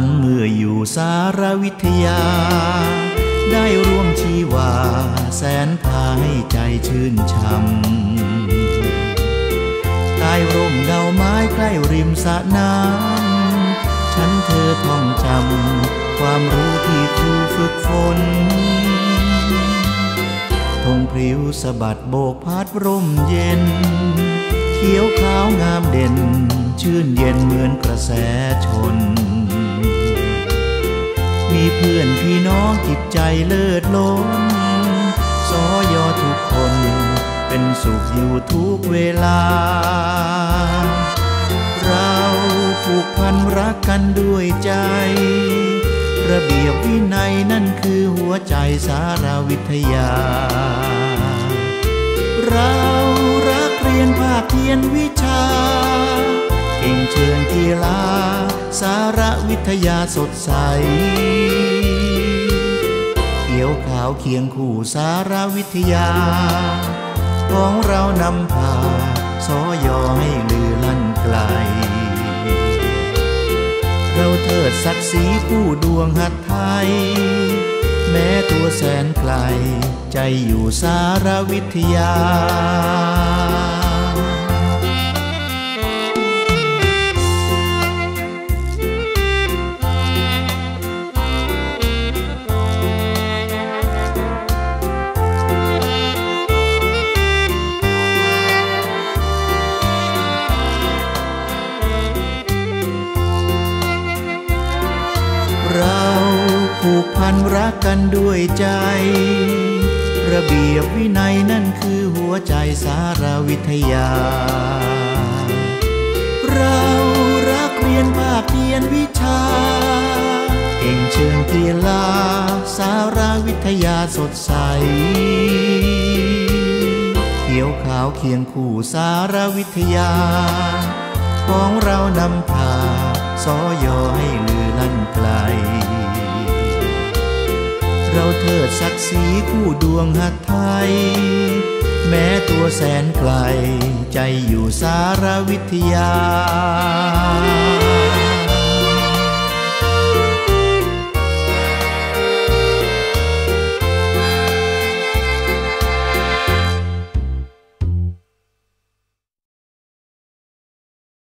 ฝันเมื่ออยู่สารวิทยา ได้ร่วมชีวา แสนพาให้ใจชื่นช่ำใต้ร่มเงาไม้ใกล้ริมสระน้ำฉันเธอท่องจำความรู้ที่ครูฝึกฝนธงพริ้วสะบัดโบกพัดร่มเย็น เขียวขาวงามเด่น ชื่นเย็นเหมือนกระแสชน เพื่อนพี่น้องจิตใจเลิศล้นสอยอทุกคน เป็นสุขอยู่ทุกเวลา เราผูกพันรักกันด้วยใจ ระเบียบวินัยนั่นคือหัวใจสารวิทยา เรารักเรียนภาคเพียนวิชา เก่งเชิญกีฬาสารวิทยาสดใส เขียวขาวเคียงคู่สารวิทยา ของเรานำพาสอยอให้ลือลั่นไกล เราเทิดศักดิ์ศรีผู้ดวงหัดไทย แม้ตัวแสนไกล ใจอยู่สารวิทยา ผูกพันรักกันด้วยใจ ระเบียบวินัยนั่นคือหัวใจสารวิทยา เรารักเรียนภาคเรียนวิชา เก่งเชิงกีฬาสารวิทยาสดใส เขียวขาวเคียงคู่สารวิทยา ของเรานำพาสอยอให้ลือลั่นไกล เราเทิดศักดิ์ศรีคู่ดวงหัดไทย แม้ตัวแสนไกล ใจอยู่สารวิทยา